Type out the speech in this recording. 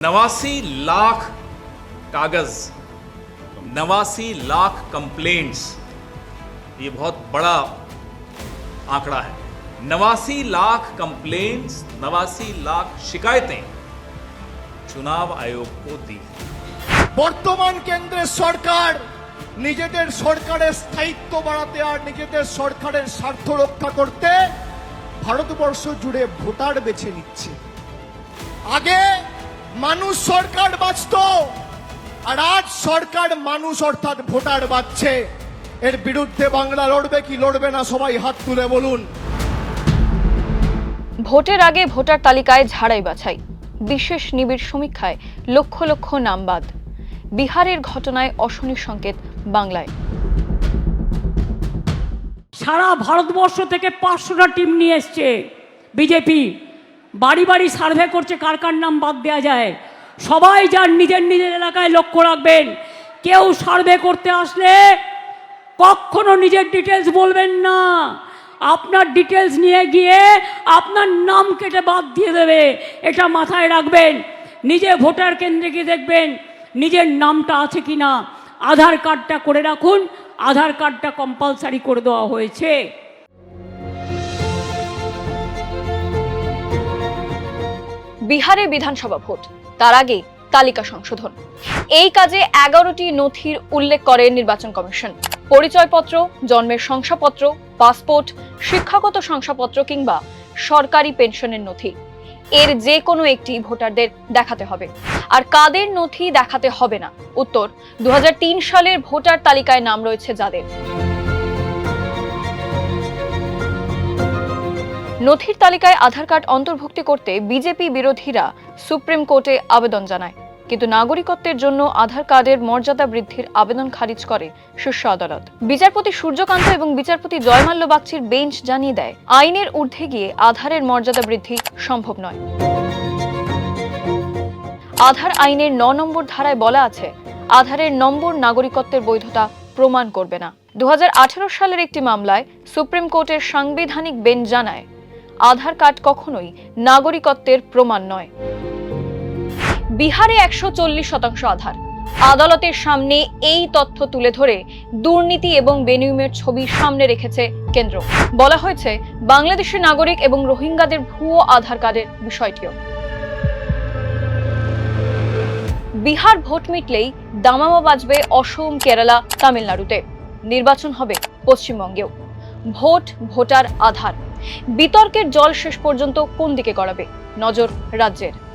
नवासी लाख कागज नवासी लाख कंप्लेंट्स ये बहुत बड़ा आंकड़ा है नवासी लाख कंप्लेंट्स नवासी लाख शिकायतें चुनाव आयोग को दी বর্তমান কেন্দ্রের সরকার নিজেদের সরকারের স্থায়িত্ব বাড়াতে আর নিজেদের সরকারের স্বার্থ রক্ষা করতে ভারতবর্ষ জুড়ে ভোটার বেছে নিচ্ছে আগে মানুষ সরকার বাঁচত। আর আজ সরকার মানুষ অর্থাৎ ভোটার বাঁচছে। এর বিরুদ্ধে বাংলা লড়বে কি লড়বে না সবাই হাত তুলে বলুন। ভোটের আগে ভোটার তালিকায় ঝাড়াই বাছাই বিশেষ নিবিড় সমীক্ষায় লক্ষ লক্ষ নাম বাদ। বিহারের ঘটনায় অশনি সংকেত বাংলায়। সারা ভারতবর্ষ থেকে পাঁচশোটা টিম নিয়ে এসছে বিজেপি। বাড়ি বাড়ি সার্ভে করছে কার কার নাম বাদ দেওয়া যায়। সবাই যার নিজের নিজের এলাকায় লক্ষ্য রাখবেন। কেউ সার্ভে করতে আসলে কখনো নিজের ডিটেলস বলবেন না। আপনার ডিটেলস নিয়ে গিয়ে আপনার নাম কেটে বাদ দিয়ে দেবে। এটা মাথায় রাখবেন। নিজে ভোটার কেন্দ্রে গিয়ে দেখবেন নিজের নামটা আছে কি না আধার কার্ডটা করে রাখুন। আধার কার্ডটা কম্পালসারি করে দেওয়া হয়েছে। বিহারে বিধানসভা ভোট। তার আগে তালিকা সংশোধন। এই কাজে এগারোটি নথির উল্লেখ করে নির্বাচন কমিশন। পরিচয়পত্র, জন্মের শংসাপত্র, পাসপোর্ট, শিক্ষাগত শংসাপত্র কিংবা সরকারি পেনশনের নথি। এর যে কোনো একটি ভোটারদের দেখাতে হবে। আর কাদের নথি দেখাতে হবে না? উত্তর দু হাজার তিন সালের ভোটার তালিকায় নাম রয়েছে যাদের। নথির তালিকায় আধার কার্ড অন্তর্ভুক্তি করতে বিজেপি বিরোধীরা সুপ্রিম কোর্টে আবেদন জানায়। কিন্তু নাগরিকত্বের জন্য আধার কার্ডের মর্যাদা বৃদ্ধির আবেদন খারিজ করে শীর্ষ আদালত। বিচারপতি সূর্যকান্ত এবং বিচারপতি জয়মাল্য বাগচির বেঞ্চ জানিয়ে দেয়, আইনের ঊর্ধ্বে গিয়ে আধারের মর্যাদা বৃদ্ধি সম্ভব নয়। আধার আইনের ন নম্বর ধারায় বলা আছে, আধারের নম্বর নাগরিকত্বের বৈধতা প্রমাণ করবে না। দু হাজার আঠারো সালের একটি মামলায় সুপ্রিম কোর্টের সাংবিধানিক বেঞ্চ জানায় আধার কার্ড কখনোই নাগরিকত্বের প্রমাণ নয়। বিহারে একশো চল্লিশ শতাংশ আধার। আদালতের সামনে এই তথ্য তুলে ধরে দুর্নীতি এবং বেনিয়মের ছবি সামনে রেখেছে কেন্দ্র। বলা হয়েছে, বাংলাদেশের নাগরিক এবং রোহিঙ্গাদের ভুয়ো আধার কার্ডের বিষয়টিও। বিহার ভোট মিটলেই দামামা বাজবে অসম, কেরালা, তামিলনাড়ুতে। নির্বাচন হবে পশ্চিমবঙ্গেও। Vote, voter, Aadhaar. বিতর্কের জল শেষ পর্যন্ত কোন দিকে গড়াবে? নজর রাজ্যের।